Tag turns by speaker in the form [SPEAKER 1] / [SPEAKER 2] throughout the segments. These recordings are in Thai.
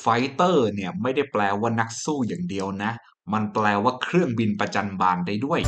[SPEAKER 1] ไฟเตอร์เนี่ยไม่ได้แปลว่านักสู้อย่างเดียวนะ มันแปลว่าเครื่องบินประจันบานได้ด้วย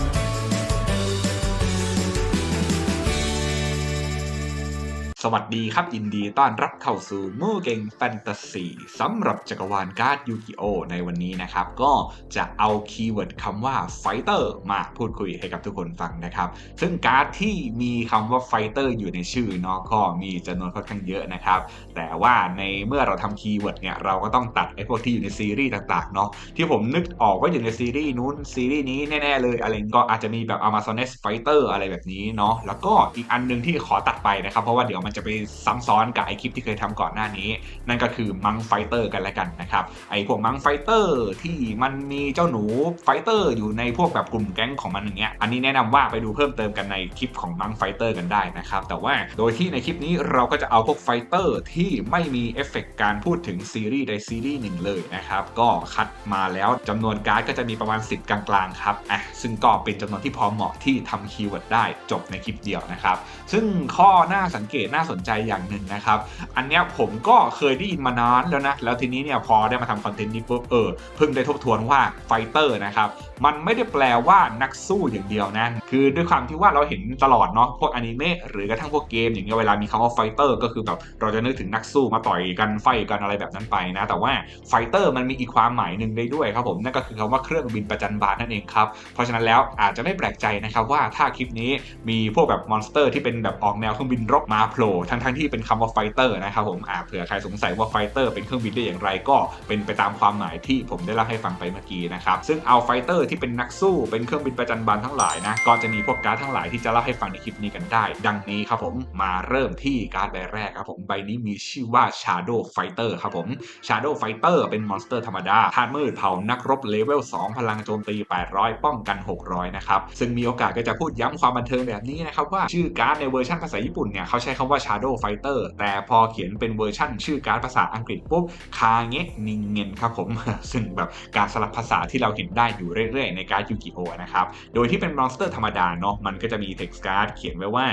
[SPEAKER 1] สวัสดีครับยินดีต้อนรับเข้าสู่มู่เก่งแฟนตาซีสำหรับจักรวาลการ์ดยูกิโอในวันนี้นะครับ ก็จะเอาคีย์เวิร์ดคำว่าไฟเตอร์มาพูดคุยให้กับทุกคนฟังนะครับ ซึ่งการ์ดที่มีคำว่าไฟเตอร์อยู่ในชื่อเนาะก็มีจำนวนค่อนข้างเยอะนะครับ แต่ว่าในเมื่อเราทำคีย์เวิร์ดเนี่ยเราก็ต้องตัดไอ้พวกที่อยู่ในซีรีส์ต่างๆเนาะที่ผมนึกออกว่าอยู่ในซีรีส์นู้นซีรีส์นี้แน่ๆเลยอะไรก็อาจจะมีแบบ Amazones Fighter อะไรแบบนี้เนาะแล้วก็อีกอันหนึงที่ขอตัดไปนะครับเพราะว่าเดี๋ยวมันจะไปซ้ำซ้อนกับไอคลิปที่เคยทำก่อนหน้านี้ นั่นก็คือมังไฟเตอร์กันแล้วกันนะครับไอพวกมังไฟเตอร์ที่มันมีเจ้าหนูไฟเตอร์อยู่ในพวกแบบกลุ่มแก๊งของมันอย่างเงี้ยอันนี้แนะนำว่าไปดูเพิ่มเติมกันในคลิปของมังไฟเตอร์กันได้นะครับแต่ว่าโดยที่ในคลิปนี้เราก็จะเอาพวกไฟเตอร์ที่ไม่มีเอฟเฟกต์การพูดถึงซีรีส์ใดซีรีส์หนึ่งเลยนะครับก็คัดมาแล้วจำนวนการ์ดก็จะมีประมาณ 10 กลางๆครับอะซึ่งก็เป็นจำนวนที่พอเหมาะที่ทำคีย์เวิร์ดได้จบในคลิปเดียวนะครับซึ่งข้อหน่าสังเกตน่าสนใจอย่างหนึ่งนะครับ อันเนี้ยผมก็เคยได้ยินมานานแล้วนะ แล้วทีนี้เนี่ยพอได้มาทำคอนเทนต์นี้ปุ๊บเออเพิ่งได้ทบทวนว่าไฟเตอร์นะครับ มันไม่ได้แปลว่านักสู้อย่างเดียวนะ คือด้วยความที่ว่าเราเห็นตลอดเนาะพวกอนิเมะหรือกระทั่งพวกเกมอย่างเงี้ยเวลามีคำว่าไฟเตอร์ก็คือแบบเราจะนึกถึงนักสู้มาต่อยกันไฟกันอะไรแบบนั้นไปนะ แต่ว่าไฟเตอร์มันมีอีกความหมายหนึ่งได้ด้วยครับผมนั่นก็คือคำว่าเครื่องบินประจันบานนั่นเองครับเพราะฉะนั้นแล้วอาจจะไม่แปลกใจนะครับว่าถ้าคลิปนี้มีพวกแบบมอนสเตอร์ที่เป็นแบบออกแนวเครื่องบินรบมาโผล่ทั้งทั้งๆที่เป็นคำว่าไฟเตอร์นะครับผมอ่าเผื่อใครสงสัยว่าไฟเตอร์เป็นเครื่องบินได้อย่างไรก็เป็นไปตามความหมายที่ผมได้เล่าให้ฟังไปเมื่อกี้นะครับซึ่งเอาไฟเตอร์ที่เป็นนักสู้เป็นเครื่องบินประจันบานทั้งหลายนะก็จะมีพวกการ์ดทั้งหลายที่จะเล่าให้ฟังในคลิปนี้กันได้ ดังนี้ครับผมมาเริ่มที่การ์ดใบแรกครับผมใบนี้มีชื่อว่า Shadow Fighter ครับผม Shadow Fighter เป็นมอนสเตอร์ธรรมดาธาตุมืดเผานักรบเลเวล2 พลังโจมตี 800 ป้องกัน 600 นะครับ ซึ่งมีโอกาสก็จะพูดย้ำความบันเทิงแบบนี้นะครับว่าชื่อการ์ดในเวอร์ชันภาษาญี่ปุ่นเนี่ยเขาใช้คำว่า Shadow Fighter แต่พอเขียนเป็นเวอร์ชันชื่อการ์ดภาษาอังกฤษปุ๊บคาเงะนิงเงินครับผม ซึ่งแบบการสลับภาษาที่เราเห็นได้อยู่เรื่อยๆ ในการ์ดยูกิโอนะครับ โดยที่เป็นมอนสเตอร์ธรรมดาเนาะมันก็จะมี text card เขียนไว้ว่า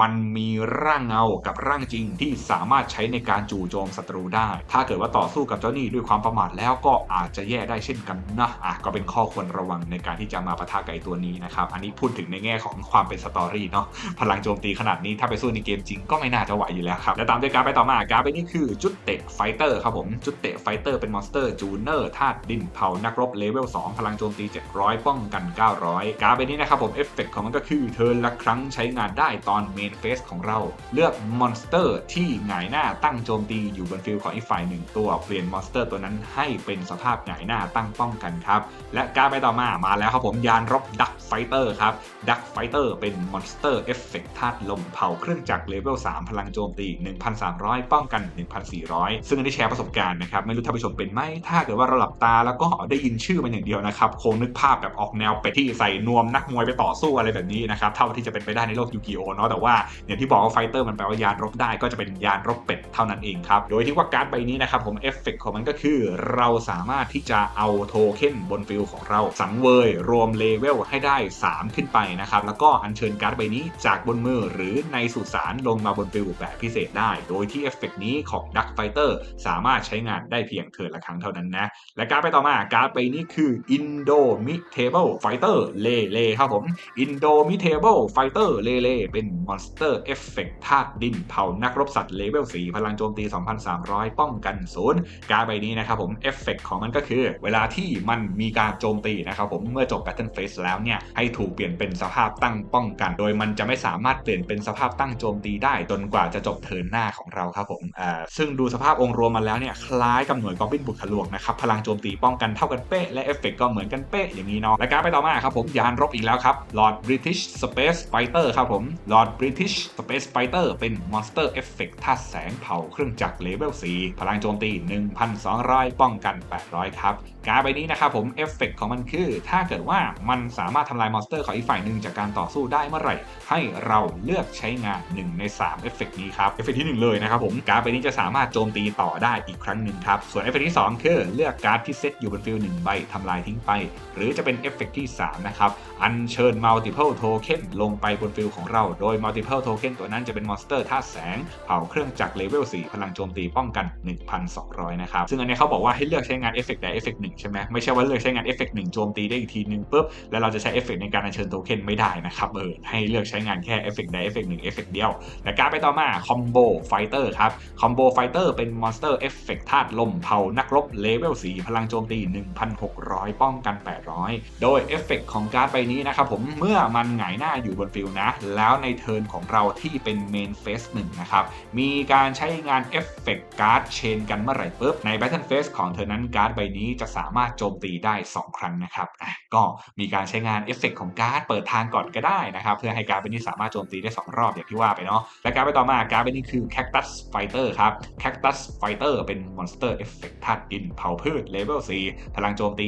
[SPEAKER 1] มันมีร่างเงากับร่างจริงที่สามารถใช้ในการจู่โจมศัตรูได้ ถ้าเกิดว่าต่อสู้กับเจ้าหนี้ด้วยความประมาทแล้วก็อาจจะแย่ได้เช่นกันนะอะก็เป็นข้อควรระวังในการที่จะมาปะทะไก่ตัวนี้นะครับอันนี้พูดถึงในแง่ของความเป็นสตอรี่เนาะพลังโจมตีขนาดนี้ถ้าไปสู้ในเกมจริงก็ไม่น่าจะไหวอยู่แล้วครับ และตามด้วยการไปต่อมาการไปนี่คือจุดเตะไฟเตอร์ครับผมจุดเตะไฟเตอร์เป็นมอนสเตอร์จูเนอร์ธาตุดินเผานักรบเลเวล2พลังโจมตี 700 ป้องกัน 900 การไปนี้นะครับผมเอฟเฟกต์ของมันก็คือเทินละครั้งใช้งานได้ตอนเมนเฟสของเรา เลือกมอนสเตอร์ที่หงายหน้าตั้งโจมตีอยู่บนฟิลของอีกฝ่ายหนึ่งตัวเปลี่ยนมอนสเตอร์ตัวนั้นให้เป็นสภาพหงายหน้าตั้งป้องกันครับและการไปต่อมามาแล้วครับผมยานรบดักไฟเตอร์ครับดักไฟเตอร์เป็นมอนสเตอร์เอฟเฟกต์ธาตุลมเผาเครื่องจักรเลเวล3พลังโจมตี1,300 ป้องกัน 1,400 ซึ่งอันนี้แชร์ประสบการณ์นะครับ ไม่รู้ท่านผู้ชมเป็นไหมถ้าเกิดว่าเราหลับตาแล้วก็ได้ยินชื่อมันอย่างเดียวนะครับ คงนึกภาพแบบออกแนวเป็ดที่ใส่นวมนักมวยไปต่อสู้อะไรแบบนี้นะครับ เท่าที่จะเป็นไปได้ในโลกยูกิโอเนาะแต่ว่าอย่างที่บอกว่าไฟเตอร์มันแปลว่ายานรบได้ก็จะเป็นยานรบเป็ดเท่านั้นเองครับโดยที่ว่าการ์ดใบนี้นะครับผมเอฟเฟกของมันก็คือ เราสามารถที่จะเอาโทเค็นบนฟิลของเราสังเวยรวมเลเวลให้ได้ 3 ขึ้นไปนะครับแล้วก็อัญเชิญการ์ดใบนี้จากบนมือหรือในสุสานลงมาบนฟิลแบบพิเศษได้ โดยที่เอฟเฟกนี้ของ Duck Fighter สามารถใช้งานได้เพียงเทิร์นละครั้งเท่านั้นนะ และการ์ดไปต่อมาการ์ดใบนี้คือ Indomitable Fighter เลเล่ครับผม Indomitable Fighter เลเล่เป็นมอนสเตอร์เอฟเฟกธาตุดินเผานักรบสัตว์เลเวล4พลังโจมตี 2,300 ป้องกันศูนย์การ์ดใบนี้นะครับผมเอฟเฟกของมันก็คือ เวลาที่มันมีการโจมตีนะครับผมเมื่อจบ Battle Phase แล้วเนี่ยให้ถูกเปลี่ยนเป็นสภาพตั้งป้องกัน โดยมันจะไม่สามารถเปลี่ยนเป็นสภาพตั้งโจมตีได้จนกว่าจะจบเทินหน้าของเราครับผมอ่าซึ่งดูสภาพองค์รวมมาแล้วเนี่ยคล้ายกับหน่วยกอบบินบุกทะลวงนะครับพลังโจมตีป้องกันเท่ากันเป๊ะและเอฟเฟกก็เหมือนกันเป๊ะอย่างนี้เนาะและการไปต่อมาครับผมยานรบอีกแล้วครับ Lord British Space Fighter ครับผม Lord British Space Fighter เป็นมอนสเตอร์เอฟเฟกธาแสงเผาเครื่องจักรเลเวล4พลังโจมตี 1,200 ป้องกัน 800 ครับ การดใบนี้นะครับผมเอฟเฟกของมันคือ ถ้าเกิดว่ามันสามารถทำลายมอนสเตอร์ของอีกฝ่ายหนึ่งจากการต่อสู้ได้เมื่อไหร่ ให้เราเลือกใช้งาน 1 ใน 3เอฟเฟกนี้ครับเอฟเฟกที่ 1 เลยนะครับผมการ์ดใบนี้จะสามารถโจมตีต่อได้อีกครั้งหนึ่งครับ ส่วนเอฟเฟกที่ 2 คือเลือกการ์ดที่เซตอยู่บนฟิลหนึ่งใบทำลายทิ้งไป หรือจะเป็นเอฟเฟกที่ 3 นะครับ อัญเชิญ multiple token ลงไปบนฟิลของเรา โดย multiple token ตัวนั้นจะเป็นมอนสเตอร์ธาตุแสง เผาเครื่องจักรเลเวล4พลังโจมตีป้องกัน 1,200 นะครับ ซึ่งอันนี้เขาบอกว่าให้เลือกใช้งานเอฟเฟกใดเอฟเฟกหนึ่งใช่ไหมไม่ใช่ว่าเลือกใช้งานเอฟเฟกหนึ่งโจมตีได้อีกทีหนึ่งปุ๊บแล้วเราจะใช้เอฟเฟกในการอัญเชิญโทเค็นไม่ได้นะครับเออให้เลือกใช้งานแค่เอฟเฟกใดเอฟเฟกหนึ่งเอฟเฟกเดียวและการไปต่อมาคอมโบไฟเตอร์ครับคอมโบไฟเตอร์เป็นมอนสเตอร์เอฟเฟกธาตุลมเผานักรบเลเวล4พลังโจมตี 1,600 ป้องกัน 800 โดยเอฟเฟกของการ์ดใบนี้นะครับผมเมื่อมันหงายหน้าอยู่บนฟิลนะ แล้วในเทิร์นของเราที่เป็นเมนเฟสหนึ่งนะครับมีการใช้งานเอฟเฟกการ์ดเชนกันเมื่อไหร่ปุ๊บใน Battle Phase ของเธอนั้นการ์ดใบนี้จะสามารถโจมตีได้ 2 ครั้งนะครับก็มีการใช้งานเอฟเฟกของการ์ดเปิดทางก่อนก็ได้นะครับเพื่อให้การ์ดใบนี้สามารถโจมตีได้ 2 รอบอย่างที่ว่าไปเนาะและการดใบต่อมาการ์ดใบนี้คือ Cactus Fighter ครับ Cactus Fighter เป็นมอนสเตอร์เอฟเฟกธาตุดินเผาพืชเลเวล4พลังโจมตี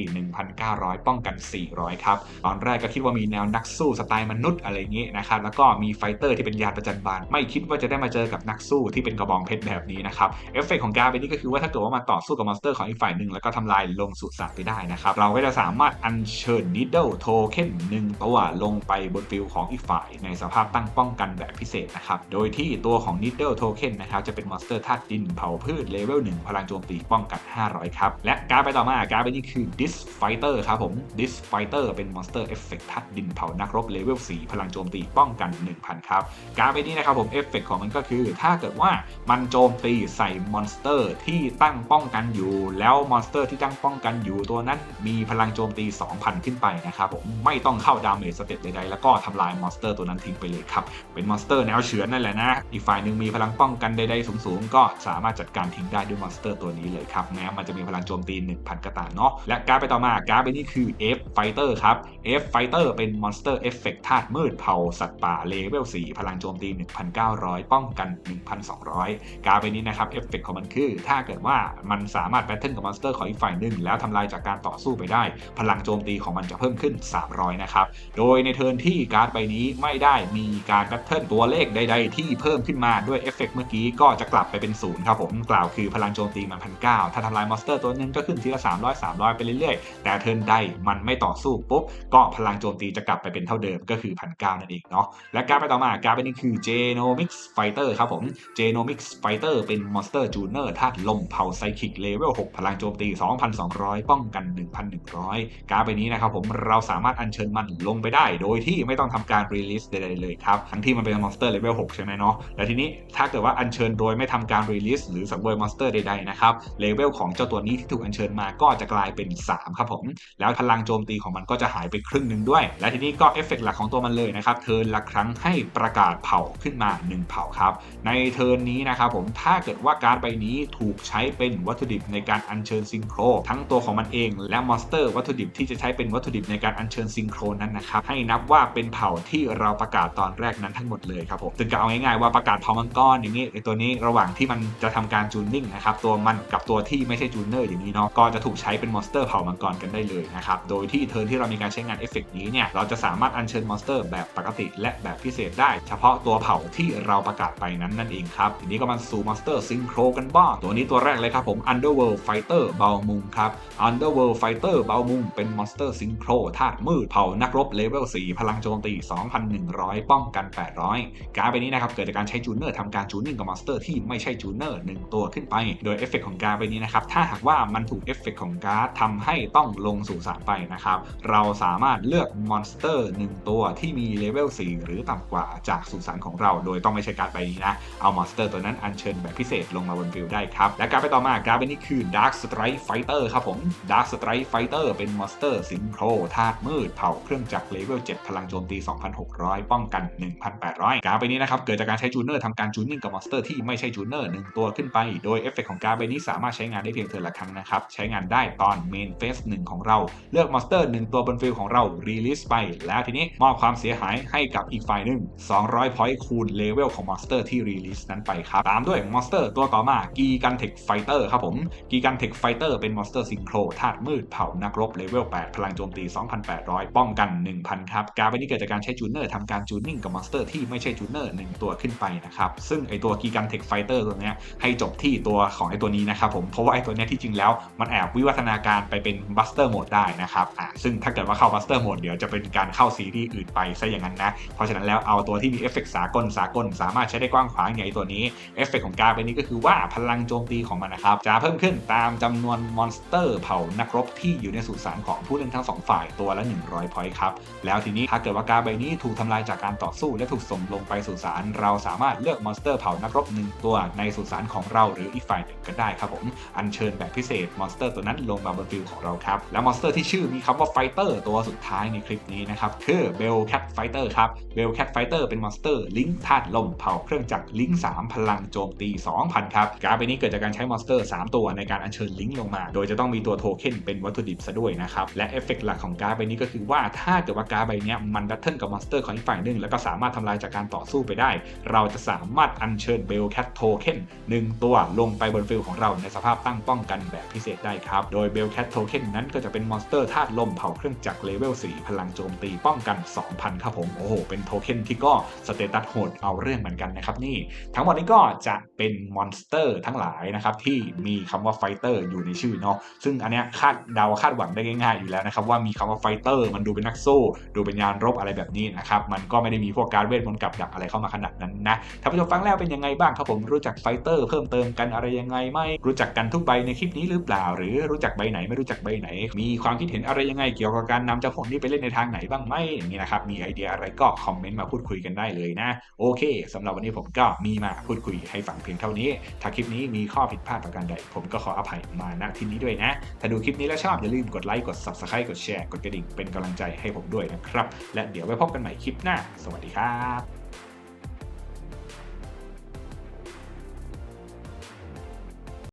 [SPEAKER 1] 1,900 ป้องกัน 400 ครับ ตอนแรกก็คิดว่ามีแนวนักสู้สไตล์มนุษย์อะไรอย่างงี้นะครับแล้วก็มีไฟเตอร์ที่เป็นยานประจันบานไม่คิดว่าจะได้มาเจอกับนักสู้ที่เป็นกระบองเพชรแบบนี้นะครับเอฟเฟกต์ของการ์ดใบนี้ก็คือว่าถ้าเกิดว่ามาต่อสู้กับมอนสเตอร์ของอีกฝ่ายหนึ่งแล้วก็ทำลายลงสุสานไปได้นะครับเราก็จะสามารถอัญเชิญ Needle Token หนึ่งตัวลงไปบนฟิลของอีกฝ่าย ในสภาพตั้งป้องกันแบบพิเศษนะครับโดยที่ตัวของ Needle Token นะครับจะเป็นมอนสเตอร์ธาตุดินเผาพืชเลเวล1พลังโจมตีป้องกัน 500 ครับ และการไปต่อมาการ์ดใบนี้คือ Dis Fighter ครับผม Dis Fighter เป็นมอนสเตอร์เอฟเฟกธาตุดินเผานักรบเลเวล4พลังโจมตีป้องกัน 1,000 ครับ การ์ดใบนี้นะครับผมเอฟเฟกต์ของมันก็คือ ถ้าเกิดว่ามันโจมตีใส่มอนสเตอร์ที่ตั้งป้องกันอยู่ แล้วมอนสเตอร์ที่ตั้งป้องกันอยู่ตัวนั้นมีพลังโจมตี 2,000 ขึ้นไปนะครับผมไม่ต้องเข้าดาเมจสเต็ปใดๆแล้วก็ทำลายมอนสเตอร์ตัวนั้นทิ้งไปเลยครับเป็นมอนสเตอร์แนวเฉือนนั่นแหละนะอีกฝ่ายหนึ่งมีพลังป้องกันใดๆสูงๆ ก็สามารถจัดการทิ้งได้ด้วยมอนสเตอร์ตัวนี้เลยครับแม้มันจะมีพลังโจมตี 1,000 กระตาเนาะและการไปต่อมาการ์ดใบนี้คือ F Fighter ครับ F Fighter เป็นมอนสเตอร์เอฟเฟกธาตุมืดเผาสัตว์ป่าเลเวล4พลังโจมตี 1,900 ป้องกัน 1,200 การ์ดใบนี้นะครับเอฟเฟกของมันคือ ถ้าเกิดว่ามันสามารถแบทเทิลกับมอนสเตอร์ของอีกฝ่ายหนึ่งแล้วทำลายจากการต่อสู้ไปได้ พลังโจมตีของมันจะเพิ่มขึ้น 300 นะครับโดยในเทิร์นที่การ์ดใบนี้ไม่ได้มีการแบทเทิลตัวเลขใด ๆ ที่เพิ่มขึ้นมาด้วยเอฟเฟกเมื่อกี้ก็จะกลับไปเป็นศูนย์ครับผมกล่าวคือพลังโจมตีมันพันเถ้าทำลายมอนสเตอร์ตัวนึงก็ขึ้นทีละ 300 300 ไปเรื่อยๆ แต่เทิร์นใดมันไม่ต่อสู้ปุ๊บ ก็พลังโจมตีจะกลับไปเป็นเท่าเดิมก็คือพันเนั่นเองเนาะและการไปต่อมาการ์ดใบนี้คือ Genomics Fighter ครับผม Genomics Fighter เป็นมอนสเตอร์จูเนอร์ธาตุลมเผาไซคิกเลเวล6พลังโจมตี 2,200 ป้องกัน 1,100 การ์ดใบนี้นะครับผมเราสามารถอัญเชิญมันลงไปได้ โดยที่ไม่ต้องทำการรีลิสใดๆเลยครับทั้งที่มันเป็นมอนสเตอร์เลเวล6ใช่ไหมเนาะและทีนี้ถ้าเกิดว่าอัญเชิญโดยไม่ทำการรีลิสหรือสังเวยมอนสเตอร์ใดๆนะครับเลเวลของเจ้าตัวนี้ที่ถูกอัญเชิญมาก็จะกลายเป็น 3 ครับผม แล้วพลังโจมตีของมันก็จะหายไปครึ่งหนึ่งด้วย และทีนี้ก็เอฟเฟกต์หลักของตัวมันเลยนะครับเทิร์นละครั้งให้ประกาศเผาขึ้นมา 1 เผาครับ ในเทิร์นนี้นะครับผมถ้าเกิดว่าการ์ดใบนี้ถูกใช้เป็นวัตถุดิบในการอัญเชิญซิงโครทั้งตัวของมันเองและมอนสเตอร์วัตถุดิบที่จะใช้เป็นวัตถุดิบในการอัญเชิญซิงโครนั้นนะครับให้นับว่าเป็นเผ่าที่เราประกาศตอนแรกนั้นทั้งหมดเลยครับผมถึงจะเอาง่ายๆว่าประกาศเผามังกรอย่างนี้ไอตัวนี้ระหว่างที่มันจะทำการจูนนิ่งนะครับตัวมันกับตัวที่ไม่ใช่จูนเนอร์อย่างนี้เนาะก็จะถูกใช้เป็นมอนสเตอร์เผ่ามังกรกันได้เลยนะครับโดยที่เทิร์นที่เรามีการใช้งานเอฟเฟกต์นี้เนี่ยเราจะสามารถอัญเชิญมอนสเตอร์แบบปกติและแบบพิเศษได้เฉพาะตัวเผ่าที่เราประกาศไปนั้นนั่นเองครับทีนี้ก็มาสู่มอนสเตอร์ซิงโครกันบ้างตัวนี้ตัวแรกเลยครับผม Underworld Fighter เบลมุงครับ Underworld Fighter เบลมุงเป็นมอนสเตอร์ซิงโครธาตุมืดเผ่านักรบเลเวล4พลังโจมตี 2,100 ป้องกัน 800 การ์ดใบนี้นะครับเกิดจากการใช้จูเนอร์ทำการจูนิ่งกับมอนสเตอร์ที่ไม่ใช่จูเนอร์1ตัวขึ้นไป โดยเอฟเฟกของการ์ดใบนี้นะครับถ้าหากว่ามันถูกเอฟเฟกของการ์ดทำให้ต้องลงสู่สารไปนะครับเราสามารถเลือกมอนสเตอร์1ตัวที่มีเลเวล4หรือต่ำกว่าจากสุสานของเรา โดยต้องไม่ใช่การ์ดใบนี้นะเอามอนสเตอร์ตัวนั้นอัญเชิญแบบพิเศษลงมาบนฟิลได้ครับและการ์ดไปต่อมาการ์ดใบนี้คือ Dark Strike Fighter ครับผม Dark Strike Fighter เป็นมอนสเตอร์ซิงโครธาตุมืดเผาเครื่องจักรเลเวล7พลังโจมตี 2,600 ป้องกัน 1,800 การ์ดใบนี้นะครับเกิดจากการใช้จูเนอร์ทำการจูนิ่งกับมอนสเตอร์ที่ไม่ใช่จูเนอร์1ตัวขึ้นไป โดยเอฟเฟกของการ์ดใบนี้สามารถใช้งานได้เพียงเทิร์นละครั้งนะครับ ใช้งานได้ตอนเมนเฟส1ของเรา เลือกมอนสเตอร์1ตัวบนฟิลของเรารีลิสไป แล้วทีนี้มอบความเสียหายให้กับอีกฝ่ายหนึ่ง200พอยต์คูณเลเวลของมอนสเตอร์ที่รีลิสนั้นไปครับ ตามด้วยมอนสเตอร์ตัวต่อมากีกันเทคไฟเตอร์ครับผมกีกันเทคไฟเตอร์เป็นมอนสเตอร์ซิงโครธาตุมืดเผานักรบเลเวล8พลังโจมตี 2,800 ป้องกัน 1,000 ครับ การไปนี้เกิดจากการใช้จูเนอร์ทำการจูนนิ่งกับมอนสเตอร์ที่ไม่ใช่จูเนอร์1ตัวขึ้นขึ้นไปนะครับ ซึ่งไอตัวกีกันเทคไฟเตอร์ตัวนี้ให้จบที่ตัวของไอตัวนี้นะครับผมเพราะว่าไอตัวนี้ที่จริงแล้วมันแอบวิวัฒนาการไปเป็นบัสเตอร์โหมดได้นะครับอ่าซึ่งถ้าเกิดว่าเข้าบัสเตอร์โหมดเดี๋ยวจะเป็นการเข้าซีรีส์อื่นไปซะอย่างนั้นนะ เพราะฉะนั้นแล้วเอาตัวที่มีเอฟเฟกต์สากลสากล สามารถใช้ได้กว้างขวางอย่างไอตัวนี้เอฟเฟกต์ของการ์ดใบนี้ก็คือว่าพลังโจมตีของมันนะครับจะเพิ่มขึ้นตามจำนวนมอนสเตอร์เผ่านักรบที่อยู่ในสุสานของผู้เล่นทั้งสองฝ่ายตัวละ 100พอยต์ครับแล้วทีนี้ถ้าเกิดว่าการใบนี้ถูกทำลายจากการต่อสู้และถูกส่งลงไปสุสานเราสามารถเลือกมอนสเตอร์เผานักรบหนึ่งตัวในสุสานของเราหรืออีกฝ่ายหนึ่งก็ได้ครับผม อัญเชิญแบบพิเศษมอนสเตอร์ตัวนั้นลงมาบนฟิลของเราครับ และมอนสเตอร์ที่ชื่อมีคำว่าไฟเตอร์ตัวสุดท้ายในคลิปนี้นะครับ คือเบลแคทไฟเตอร์ครับเบลแคทไฟเตอร์เป็นมอนสเตอร์ลิงธาตุลมเผาเครื่องจักรลิง3พลังโจมตี 2,000 ครับ การ์ดใบนี้เกิดจากการใช้มอนสเตอร์ 3 ตัวในการอัญเชิญลิงลงมา โดยจะต้องมีตัวโทเค็นเป็นวัตถุดิบซะด้วยนะครับ และเอฟเฟกต์หลักของการ์ดใบนี้ก็คือว่าถ้าเกิดว่าการใบนี้มันแบทเทิลกับมอนสเตอร์ของอีกฝ่ายหนึ่งแล้วก็สามารถทำลายจากการต่อสู้ไปได้เราจะสามารถอัญเชิญเบลแคทโทเค็นหนึ่งตัวลงไปบนฟิลของเราในสภาพตั้งป้องกันแบบพิเศษได้ครับ โดยเบลแคทโทเค็นนั้นก็จะเป็นมอนสเตอร์ธาตุลมเผาเครื่องจักรเลเวล4พลังโจมตีป้องกัน 2,000 ครับผม โอ้โห เป็นโทเค็นที่ก็สเตตัสโหดเอาเรื่องเหมือนกันนะครับนี่ ทั้งหมดนี้ก็จะเป็นมอนสเตอร์ทั้งหลายนะครับที่มีคำว่าไฟเตอร์อยู่ในชื่อเนาะซึ่งอันเนี้ยคาดเดาคาดหวังได้ง่ายๆอยู่แล้วนะครับว่ามีคำว่าไฟเตอร์มันดูเป็นนักสู้ ดูเป็นยานรบอะไรแบบนี้นะครับมันก็ไม่ได้มีพวกการเวทมนต์กับดักอะไรเข้ามาขนาดนั้นนะท่านผู้ชมฟังแล้วเป็นยังไงบ้างครับผมรู้จักไฟเตอร์เพิ่มเติมกันอะไรยังไงไหมรู้จักกันทุกใบในคลิปนี้หรือเปล่า หรือรู้จักใบไหนไม่รู้จักใบไหน มีความคิดเห็นอะไรยังไงเกี่ยวกับการนำเจ้าพวกนี้ไปเล่นในทางไหนบ้างไหมอย่างนี้นะครับมีไอเดียอะไรก็คอมเมนต์มาพูดคุยกันได้เลยนะ โอเคสำหรับวันนี้ผมก็มีมาพูดคุยให้ฟังเพียงเท่านี้ ถ้าคลิปนี้มีข้อผิดพลาดประการใด ผมก็ขออภัยมาณที่นี้ด้วยนะ ถ้าดูคลิปนี้แล้วชอบอย่าลืมกดไลค์กด subscribe กดแชร์กดกระดิ่งเป็นกำลังใจให้ผมด้วยนะครับ และเดี๋ยวไว้พบกันใหม่คลิปหน้า สวัสดีครับ